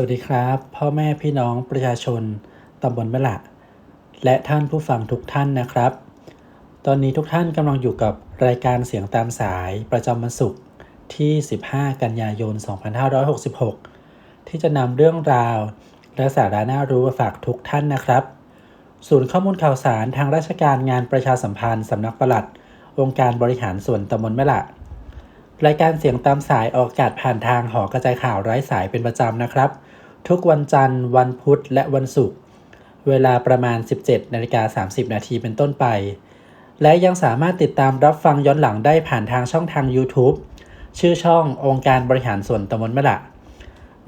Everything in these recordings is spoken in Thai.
วัสดีครับ พ่อแม่พี่น้องประชาชนตำบลแม่ละ และท่านผู้ฟังทุกท่านนะครับ ตอนนี้ทุกท่านกำลังอยู่กับรายการเสียงตามสายประจำวันศุกร์ที่ 15 กันยายน 2566 ที่จะนำเรื่องราว และสาระน่ารู้มาฝากทุกท่านนะครับ ศูนย์ข้อมูลข่าวสารทางราชการงานประชาสัมพันธ์สำนักปลัด องค์การบริหารส่วนตำบลแม่ละรายการเสียงตามสายออกอากาศผ่านทางหอกระจายข่าวไร้สายเป็นประจำนะครับ ทุกวันจันทร์ วันพุธ และวันศุกร์ เวลาประมาณ 17นาฬิกา30 นาทีเป็นต้นไป และยังสามารถติดตามรับฟังย้อนหลังได้ผ่านทางช่องทาง YouTube ชื่อช่ององค์การบริหารส่วนตำบลมะละ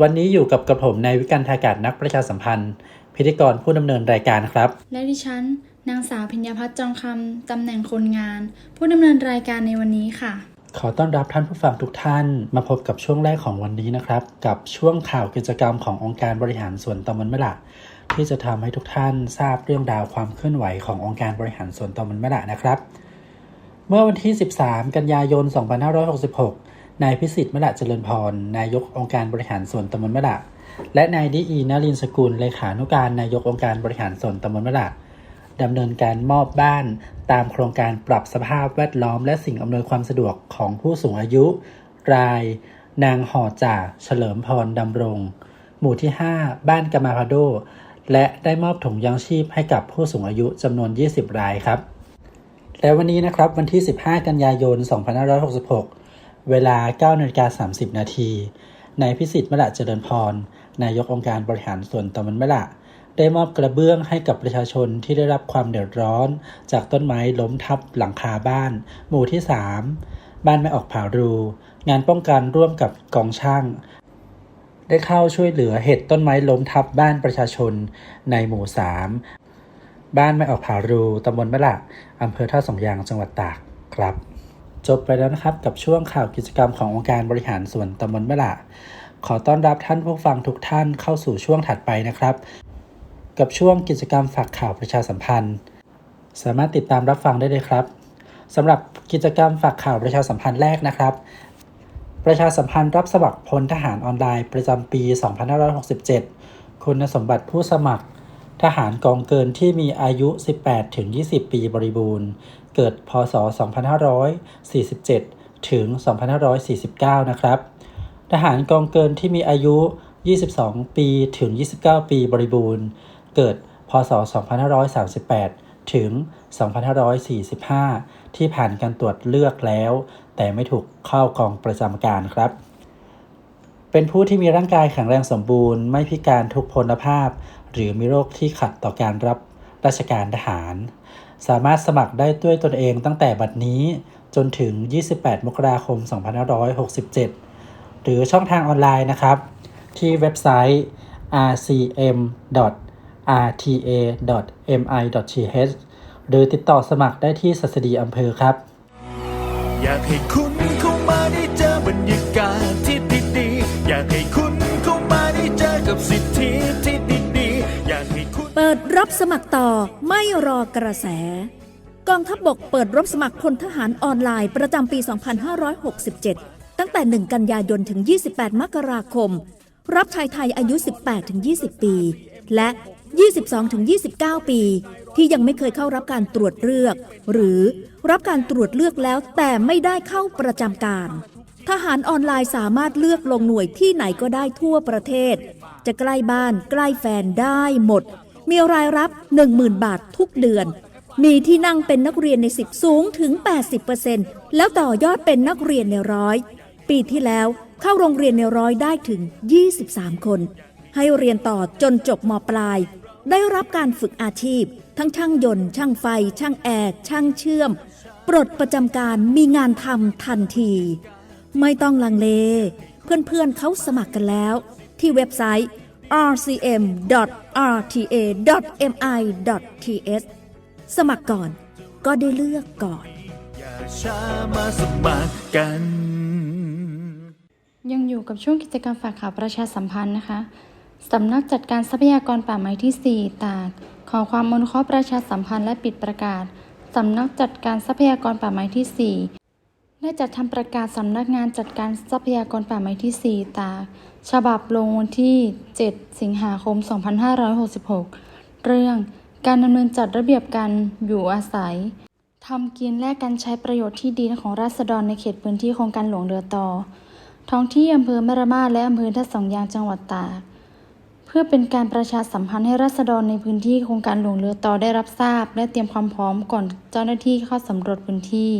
วันนี้อยู่กับกระผมนายวิกันทากาศนักประชาสัมพันธ์ พิธีกรผู้ดำเนินรายการครับ และดิฉัน นางสาวพิญญาพัฒน์จองคำตำแหน่งคนงาน ผู้ดำเนินรายการในวันนี้ค่ะ ขอต้อนรับท่านผู้ฟังทุกท่านมาพบกับช่วงแรกของวันนี้นะครับ กับช่วงข่าวกิจกรรมขององค์การบริหารส่วนตำบลมะละที่จะทำให้ทุกท่านทราบเรื่องราวความเคลื่อนไหวขององค์การบริหารส่วนตำบลมะละนะครับ เมื่อวันที่ 13 กันยายน 2566 นายพิสิทธิ์มะละเจริญพร นายกองค์การบริหารส่วนตำบลมะละและนายดิอีนารินสกุลเลขานุการนายกองค์การบริหารส่วนตำบลมะละ ดำเนินการมอบบ้าน ตามโครงการปรับสภาพแวดล้อมและสิ่งอำนวยความสะดวกของผู้สูงอายุ ราย นางห่อจ่าเฉลิมพรดำรง หมู่ที่ 5 บ้านกามาพาโด และได้มอบถุงยังชีพให้กับผู้สูงอายุจำนวน 20 รายครับ และวันนี้นะครับวันที่ 15 กันยายน 2566 เวลา9นาฬิกา30 นาทีนายพิสิทธิ์มละเจริญพร นายกองค์การบริหารส่วนตำบลมะละ ได้มอบกระเบื้องให้กับประชาชนที่ได้รับความเดือดร้อน จากต้นไม้ล้มทับหลังคาบ้าน หมู่ที่ 3 บ้านไม่ออกผารู งานป้องกันร่วมกับกองช่าง ได้เข้าช่วยเหลือเหตุต้นไม้ล้มทับบ้านประชาชนในหมู่ 3 บ้านไม่ออกผารูตำบลมะละอำเภอท่าสองยางจังหวัดตากครับจบไปแล้วนะครับกับช่วงข่าวกิจกรรมขององค์การบริหารส่วนตำบลมะละ ขอต้อนรับท่านผู้ฟังทุกท่านเข้าสู่ช่วงถัดไปนะครับ กับช่วงกิจกรรมฝากข่าวประชาสัมพันธ์ สามารถติดตามรับฟังได้เลยครับสำหรับกิจกรรมฝากข่าวประชาสัมพันธ์แรกนะครับ ประชาสัมพันธ์รับสมัครพลทหารออนไลน์ประจำปี 2567 คุณสมบัติผู้สมัคร ทหารกองเกินที่มีอายุ 18-20 ปีบริบูรณ์ เกิด พศ 2547 ถึง 2549 นะครับ ทหารกองเกินที่มีอายุ 22 ปี ถึง 29 ปีบริบูรณ์ เกิดพศ 2538 ถึง 2545 ที่ผ่านการตรวจเลือกแล้ว แต่ไม่ถูกเข้ากองประจำการครับ เป็นผู้ที่มีร่างกายแข็งแรงสมบูรณ์ ไม่พิการทุกพลภาพ หรือมีโรคที่ขัดต่อการรับราชการทหาร สามารถสมัครได้ด้วยตนเองตั้งแต่บัดนี้จนถึง 28 มกราคม 2567 หรือช่องทางออนไลน์นะครับ ที่เว็บไซต์ rcm. rcm.rta.mi.th หรือติดต่อสมัครได้ที่สัสดีอำเภอครับ อยากให้คุณเข้ามาได้เจอบรรยากาศที่ดีๆอยากให้คุณเข้ามาได้เจอกับสิทธิที่ดีๆอยากให้คุณเปิดรับสมัครต่อไม่รอกระแส กองทัพบบกเปิดรับสมัครพลทหารออนไลน์ประจำปี 2567 ตั้งแต่ 1 กันยายนถึง 28 มกราคม รับชายไทยอายุ 18-20 ปี และ 22-29 ปี ที่ยังไม่เคยเข้ารับการตรวจเลือก หรือรับการตรวจเลือกแล้วแต่ไม่ได้เข้าประจำการ ทหารออนไลน์สามารถเลือกลงหน่วยที่ไหนก็ได้ทั่วประเทศ จะใกล้บ้านใกล้แฟนได้หมด มีรายรับ 10,000 บาททุกเดือน มีที่นั่งเป็นนักเรียนใน 10 สูงถึง 80%แล้วต่อยอดเป็นนักเรียนในร้อยปีที่แล้วเข้าโรงเรียนในร้อยได้ถึง 23 คน ให้เรียนต่อจนจบมปลาย ได้รับการฝึกอาชีพ ทั้งช่างยนต์ ช่างไฟ ช่างแอร์ช่างเชื่อม ปลดประจำการมีงานทำทันที ไม่ต้องลังเล เพื่อนๆเขาสมัครกันแล้ว ที่เว็บไซต์ rcm.rta.mi.th สมัครก่อนก็ได้เลือกก่อน อย่าช้ามาสมัครกัน ยังอยู่กับช่วงกิจกรรมฝากข่าวประชาสัมพันธ์นะคะ สำนักจัดการทรัพยากรป่าไม้ที่ 4 ตาก ขอความอนุเคราะห์ประชาสัมพันธ์และปิดประกาศ สำนักจัดการทรัพยากรป่าไม้ที่ 4 ได้จัดทำประกาศสำนักงานจัดการทรัพยากรป่าไม้ที่ 4 ตาก ฉบับลงวันที่ 7 สิงหาคม 2566 เรื่องการดำเนินจัดระเบียบการอยู่อาศัยทำกินและการใช้ประโยชน์ที่ดินของราษฎรในเขตพื้นที่โครงการหลวงเรือต่อ ท้องที่อำเภอแม่ระมาดและอำเภอท่าสองยางจังหวัดตาก พื่อเป็นการประชาสัมพันธ์ให้ราษฎรในพื้นที่โครงการหลวงเรือต่อได้รับทราบ และเตรียมความพร้อมก่อนเจ้าหน้าที่เข้าสำรวจพื้นที่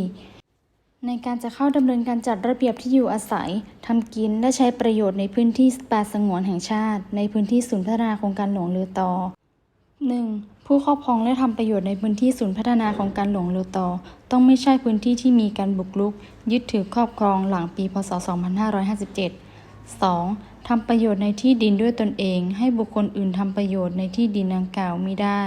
ในการจะเข้าดำเนินการจัดระเบียบที่อยู่อาศัยทำกินและใช้ประโยชน์ในพื้นที่ป่าสงวนแห่งชาติ ในพื้นที่ศูนย์พัฒนาโครงการหลวงเรือต่อ 1. ผู้ครอบครองและทำประโยชน์ในพื้นที่ศูนย์พัฒนาของการหลวงเรือต่อ ต้องไม่ใช่พื้นที่ที่มีการบุกรุก ยึดถือครอบครองหลังปี พศ 2557 2. ทำประโยชน์ในที่ดินด้วยตนเอง ให้บุคคลอื่นทำประโยชน์ในที่ดินดังกล่าวมิได้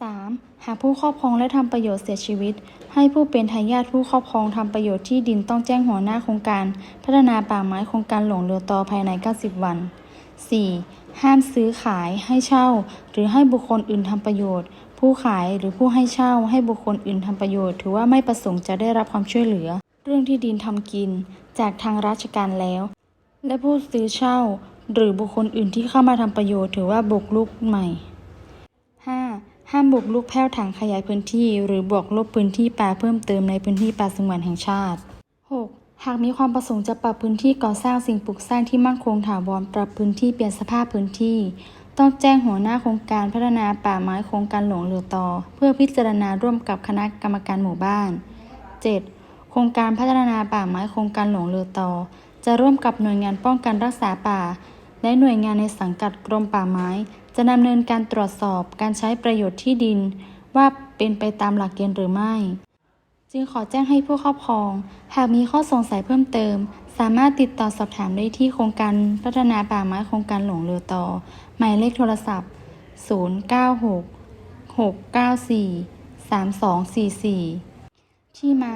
3. หากผู้ครอบครองและทำประโยชน์เสียชีวิต ให้ผู้เป็นทายาทผู้ครอบครองทำประโยชน์ที่ดินต้องแจ้งหัวหน้าโครงการ พัฒนาป่าไม้โครงการหลวงเรือต่อภายใน 90 วัน 4. ห้ามซื้อขายให้เช่า หรือให้บุคคลอื่นทำประโยชน์ ผู้ขายหรือผู้ให้เช่า ให้บุคคลอื่นทำประโยชน์ ถือว่าไม่ประสงค์จะได้รับความช่วยเหลือ เรื่องที่ดินทำกิน จากทางราชการแล้ว และผู้ซื้อเช่า หรือบุคคลอื่นที่เข้ามาทำประโยชน์ถือว่าบุกรุกใหม่ 5. ห้ามบุกรุกแพ่วถางขยายพื้นที่ หรือบวกลบพื้นที่ป่าเพิ่มเติมในพื้นที่ป่าสงวนแห่งชาติ 6. หากมีความประสงค์จะปรับพื้นที่ก่อสร้างสิ่งปลูกสร้างที่มั่นคงถาวรปรับพื้นที่เปลี่ยนสภาพพื้นที่ ต้องแจ้งหัวหน้าโครงการพัฒนาป่าไม้โครงการหลวงเรือต่อ เพื่อพิจารณาร่วมกับคณะกรรมการหมู่บ้าน 7. โครงการพัฒนาป่าไม้โครงการหลวงเรือต่อ จะร่วมกับหน่วยงานป้องกันรักษาป่า และหน่วยงานในสังกัดกรมป่าไม้ จะดำเนินการตรวจสอบการใช้ประโยชน์ที่ดิน ว่าเป็นไปตามหลักเกณฑ์หรือไม่ จึงขอแจ้งให้ผู้ครอบครอง หากมีข้อสงสัยเพิ่มเติม สามารถติดต่อสอบถามได้ที่โครงการพัฒนาป่าไม้โครงการหลวงเรือต่อ หมายเลขโทรศัพท์ 096 694 3244 ที่มา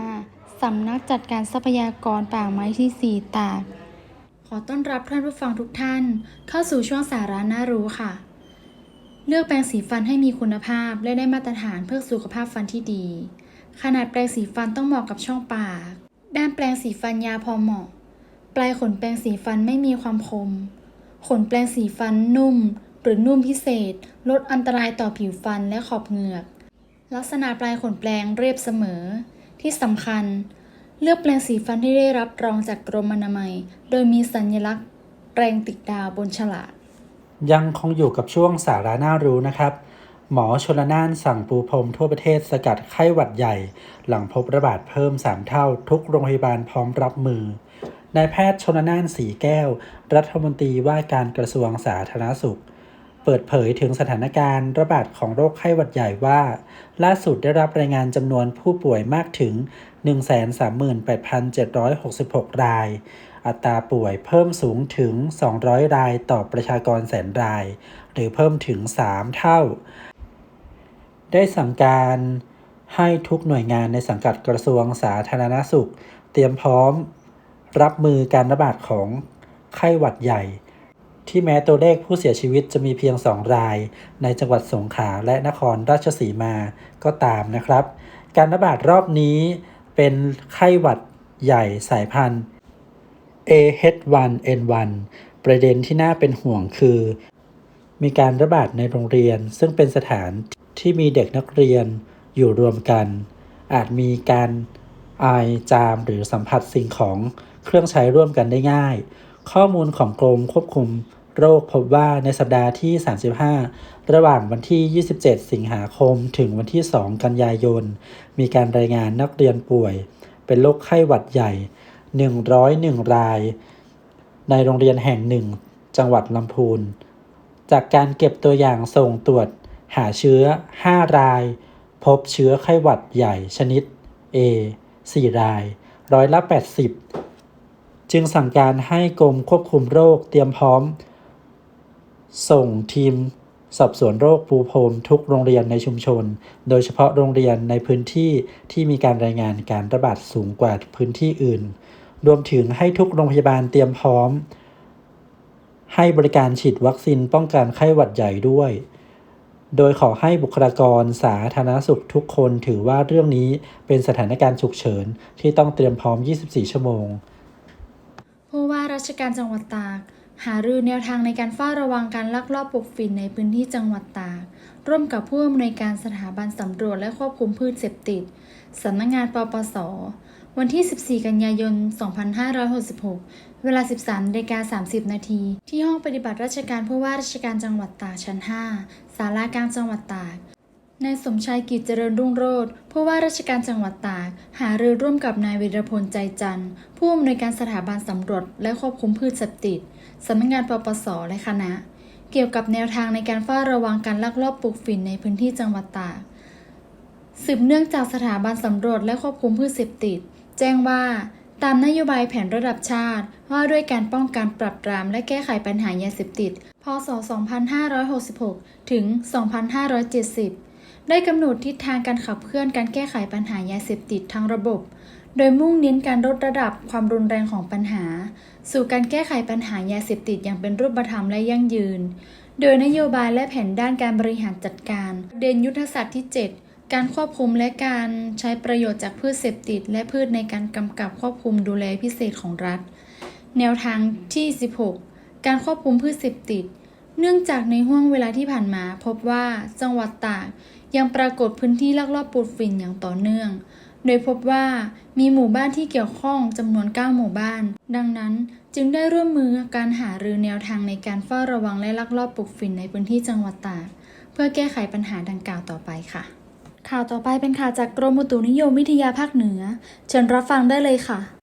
สำนักจัดการทรัพยากรป่าไม้ที่ 4 ตาก ขอต้อนรับท่านผู้ฟังทุกท่าน เข้าสู่ช่วงสาระน่ารู้ค่ะ เลือกแปรงสีฟันให้มีคุณภาพและได้มาตรฐานเพื่อสุขภาพฟันที่ดี ขนาดแปรงสีฟันต้องเหมาะกับช่องปาก ด้านแปรงสีฟันยาพอเหมาะ ปลายขนแปรงสีฟันไม่มีความคม ขนแปรงสีฟันนุ่ม หรือนุ่มพิเศษ ลดอันตรายต่อผิวฟันและขอบเหงือก ลักษณะปลายขนแปรงเรียบเสมอ ที่สำคัญ เลือกแปรงสีฟันที่ได้รับรองจากกรมอนามัย โดยมีสัญลักษณ์แปรงติดดาวบนฉลากยังคงอยู่กับช่วงสาระน่ารู้นะครับ หมอชลนานสั่งปูพรมทั่วประเทศสกัดไข้หวัดใหญ่ หลังพบระบาดเพิ่ม 3 เท่า ทุกโรงพยาบาลพร้อมรับมือนายแพทย์ชลนานสีแก้ว รัฐมนตรีว่าการกระทรวงสาธารณสุข เปิดเผยถึงสถานการณ์ระบาดของโรคไข้หวัดใหญ่ว่า ล่าสุดได้รับรายงานจำนวนผู้ป่วยมากถึง 138,766 ราย อัตราป่วยเพิ่มสูงถึง 200 รายต่อประชากรแสนราย หรือเพิ่มถึง 3 เท่า ได้สั่งการให้ทุกหน่วยงานในสังกัดกระทรวงสาธารณสุข เตรียมพร้อม รับมือการระบาดของไข้หวัดใหญ่ ที่แม้ตัวเลขผู้เสียชีวิตจะมีเพียง 2 ราย ในจังหวัดสงขลาและนครราชสีมาก็ตามนะครับ การระบาดรอบนี้เป็นไข้หวัดใหญ่สายพันธุ์ AH1N1 ประเด็นที่น่าเป็นห่วงคือ มีการระบาดในโรงเรียน ซึ่งเป็นสถานที่มีเด็กนักเรียนอยู่รวมกัน อาจมีการอายจามหรือสัมผัสสิ่งของเครื่องใช้ร่วมกันได้ง่าย ข้อมูลของกรมควบคุม โรคพบว่าในสัปดาห์ที่ 35 ระหว่างวันที่ 27 สิงหาคมถึงวันที่ 2 กันยายน มีการรายงานนักเรียนป่วย เป็นโรคไข้หวัดใหญ่ 101 ราย ในโรงเรียนแห่งหนึ่ง จังหวัดลำพูน จากการเก็บตัวอย่างส่งตรวจหาเชื้อ 5 ราย พบเชื้อไข้หวัดใหญ่ชนิด A 4 ราย ร้อยละ 80 จึงสั่งการให้กรมควบคุมโรคเตรียมพร้อม ส่งทีมสอบสวนโรคปูพรมทุกโรงเรียนในชุมชน โดยเฉพาะโรงเรียนในพื้นที่ที่มีการรายงานการระบาดสูงกว่าพื้นที่อื่น รวมถึงให้ทุกโรงพยาบาลเตรียมพร้อม ให้บริการฉีดวัคซีนป้องกันไข้หวัดใหญ่ด้วย โดยขอให้บุคลากรสาธารณสุขทุกคนถือว่าเรื่องนี้เป็นสถานการณ์ฉุกเฉินที่ต้องเตรียมพร้อม 24 ชั่วโมง ผู้ว่าราชการจังหวัดตาก หารือแนวทางในการเฝ้าระวังการลักลอบปลูกฝิ่นในพื้นที่จังหวัดตาก ร่วมกับผู้อำนวยการสถาบันสำรวจและควบคุมพืชเสพติด สำนักงานปปส วันที่ 14 กันยายน 2566 เวลา 13นาฬิกา30 นาที ที่ห้องปฏิบัติราชการผู้ว่าราชการจังหวัดตากชั้น 5 ศาลากลางจังหวัดตากนายสมชายกิจเจริญรุ่งโรจน์ผู้ว่าราชการจังหวัดตาก หารือร่วมกับนายวีรพลใจจันทร์ผู้อำนวยการสถาบันสำรวจและควบคุมพืชเสพติด สำนักงานปปสและคณะ เกี่ยวกับแนวทางในการเฝ้าระวังการลักลอบปลูกฝิ่นในพื้นที่จังหวัดตากสืบเนื่องจากสถาบันสำรวจและควบคุมพืชเสพติด แจ้งว่าตามนโยบายแผนระดับชาติ ว่าด้วยการป้องกันปรับปรามและแก้ไขปัญหายาเสพติด พศ 2566 ถึง 2570 ได้กำหนดทิศทางการขับเคลื่อนการแก้ไขปัญหายาเสพติดทั้งระบบ โดยมุ่งเน้นการลดระดับความรุนแรงของปัญหา สู่การแก้ไขปัญหายาเสพติดอย่างเป็นรูปธรรมและยั่งยืน โดยนโยบายและแผนด้านการบริหารจัดการ เด่นยุทธศาสตร์ที่ 7 การควบคุมและการใช้ประโยชน์จากพืชเสพติด และพืชในการกำกับควบคุมดูแลพิเศษของรัฐ แนวทางที่ 16 การควบคุมพืชเสพติด เนื่องจากในห่วงเวลาที่ผ่านมา พบว่าจังหวัดตากยังปรากฏพื้นที่ลักลอบปลูกฝิ่นอย่างต่อเนื่อง โดยพบว่ามีหมู่บ้านที่เกี่ยวข้องจำนวน 9 หมู่บ้าน ดังนั้นจึงได้ร่วมมือการหารือแนวทางในการเฝ้าระวังและลักลอบปลูกฝิ่นในพื้นที่จังหวัดตากเพื่อแก้ไขปัญหาดังกล่าวต่อไปค่ะ ข่าวต่อไปเป็นข่าวจากกรมอุตุนิยมวิทยาภาคเหนือ เชิญรับฟังได้เลยค่ะ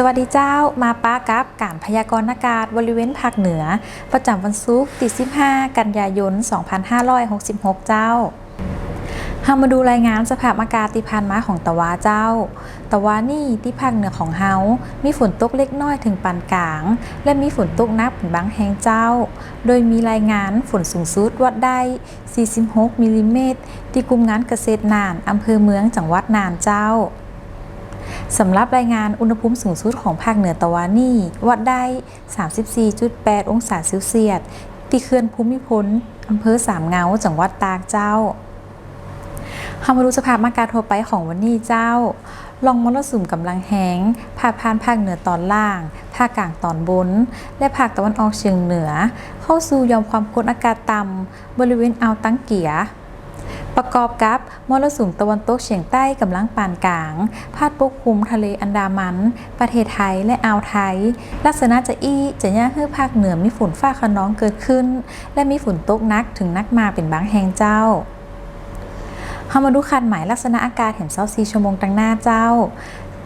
สวัสดีเจ้ามาป้ากับการพยากรณ์อากาศบริเวณภาคเหนือ ประจำวันศุกร์ที่15 กันยายน 2566 เจ้าเฮามาดูรายงานสภาพอากาศที่ผ่านมาของตะวาเจ้า ตะวานี่ที่ภาคเหนือของเฮา มีฝนตกเล็กน้อยถึงปานกลาง และมีฝนตกหนักเป็นบางแห่งเจ้า โดยมีรายงานฝนสูงสุดวัดได้ 46มิลลิเมตรที่กลุ่มงานเกษตรน่านอำเภอเมืองจังหวัดน่านเจ้า สำหรับรายงานอุณหภูมิสูงสุดของภาคเหนือตะวันนี่ วัดได้ 34.8 องศาเซลเซียสที่เขื่อนภูมิพลอำเภอสามเงา จังหวัดตากเจ้าเฮามาดูสภาพอากาศทั่วไปของวันนี้เจ้าลองมรสุมกำลังแห้งพาผ่านภาคเหนือตอนล่าง ภาคกลางตอนบน และภาคตะวันออกเฉียงเหนือ เข้าสู่ยอมความกดอากาศต่ำบริเวณอ่าวตังเกีย ประกอบกับมรสุมตะวันตกเฉียงใต้กำลังปานกลาง พาดปกคลุมทะเลอันดามัน ประเทศไทยและอ่าวไทย ลักษณะจะอี้จะย่าให้ภาคเหนือมีฝนฟ้าขนองเกิดขึ้น และมีฝนตกหนักถึงนักมาเป็นบางแห่งเจ้าเรามาดูคันหมายลักษณะอากาศเห็นเซาซีชั่วโมงตั้งหน้าเจ้า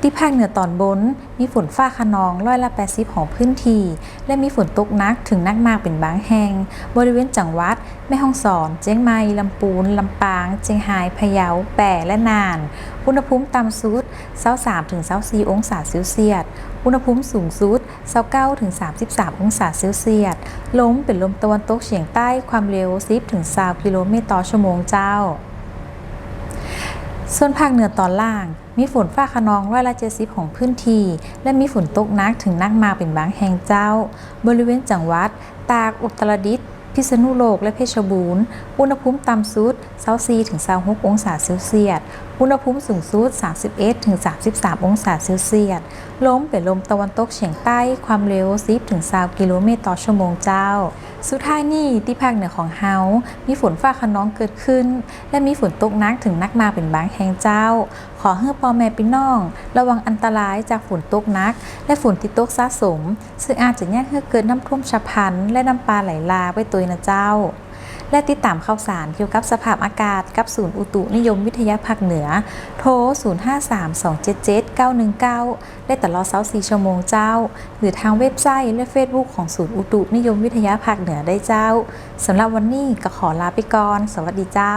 ที่ภาคเหนือตอนบน มีฝนฟ้าขนองร้อยละ 80 ของพื้นที่ และมีฝนตกหนักถึงนักมากเป็นบางแห่ง บริเวณจังหวัด แม่ฮ่องสอน เจียงใหม่ลำปูน ลำปาง เจียงไฮ้พะเยา แป่และน่าน อุณหภูมิต่ำสุด23ถึง24 องศาเซลเซียส อุณหภูมิสูงสุด29ถึง33 องศาเซลเซียส ลมเป็นลมตะวันตกเฉียงใต้ความเร็ว 10ถึง20 กิโลเมตรต่อชั่วโมงเจ้า ส่วนภาคเหนือตอนล่าง มีฝนฟ้าขนองร้อยละเจี๊ยบของพื้นที่ และมีฝนตกหนักถึงหนักมากเป็นบางแห่งเจ้า บริเวณจังหวัด ตากอุตรดิตถ์พิษณุโลกและเพชรบูรณ์ อุณหภูมิต่ำสุด24-26องศาเซลเซียสอุณหภูมิสูงสุด 31ถึง33 องศาเซลเซียส ลมเป็นลมตะวันตกเฉียงใต้ ความเร็ว 10ถึง20 กิโลเมตรต่อชั่วโมงเจ้า สุดท้ายนี่ที่ภาคเหนือของเฮา มีฝนฟ้าขนองเกิดขึ้น และมีฝนตกหนักถึงหนักมาเป็นบางแห่งเจ้า ขอให้พ่อแม่พี่น้อง ระวังอันตรายจากฝนตกหนัก และฝนที่ตกสะสม ซึ่งอาจจะแยกให้เกิดน้ำท่วมฉับพลัน และน้ำปลาไหลหลากไปตัวนะเจ้า และติดตามข่าวสารเกี่ยวกับสภาพอากาศกับศูนย์อุตุนิยมวิทยาภาคเหนือ โทร 0532779119 ได้ตลอด24ชั่วโมงเจ้า หรือทางเว็บไซต์และเฟซบุ๊กของศูนย์อุตุนิยมวิทยาภาคเหนือได้เจ้าสำหรับวันนี้ก็ขอลาไปก่อน สวัสดีเจ้า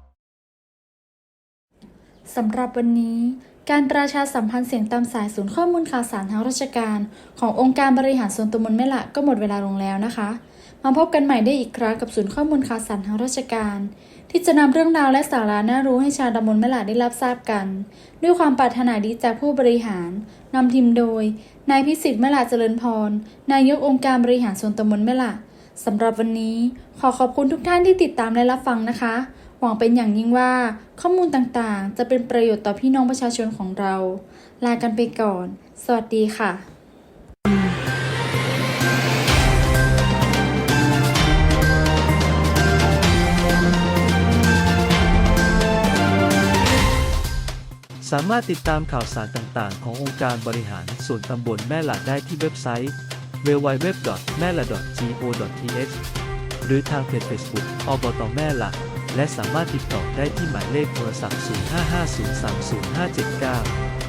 สำหรับวันนี้ การประชาสัมพันธ์เสียงตามสายศูนย์ข้อมูลข่าวสารทางราชการ ขององค์การบริหารส่วนตำบลแม่ละก็หมดเวลาลงแล้วนะคะ มาพบกันใหม่ได้อีกครั้งกับศูนย์ข้อมูลข่าวสารทางราชการ ที่จะนำเรื่องราวและสาระน่ารู้ให้ชาวตำบลแม่ละได้รับทราบกัน ด้วยความปรารถนาดีจากผู้บริหารนำทีมโดย นายพิสิทธิ์แม่ละเจริญพร นายกองค์การบริหารส่วนตำบลแม่ละสำหรับวันนี้ขอขอบคุณทุกท่านที่ติดตามและรับฟังนะคะ หวังเป็นอย่างยิ่งว่าข้อมูลต่างๆ จะเป็นประโยชน์ต่อพี่น้องประชาชนของเรา ลากันไปก่อน สวัสดีค่ะสามารถติดตามข่าวสารต่างๆ ขององค์การบริหารส่วนตำบลแม่หละได้ที่เว็บไซต์ www.mela.go.th หรือทางเพจ Facebook อบตแม่หละ และสามารถติดต่อได้ที่หมายเลขโทรศัพท์ 0550305579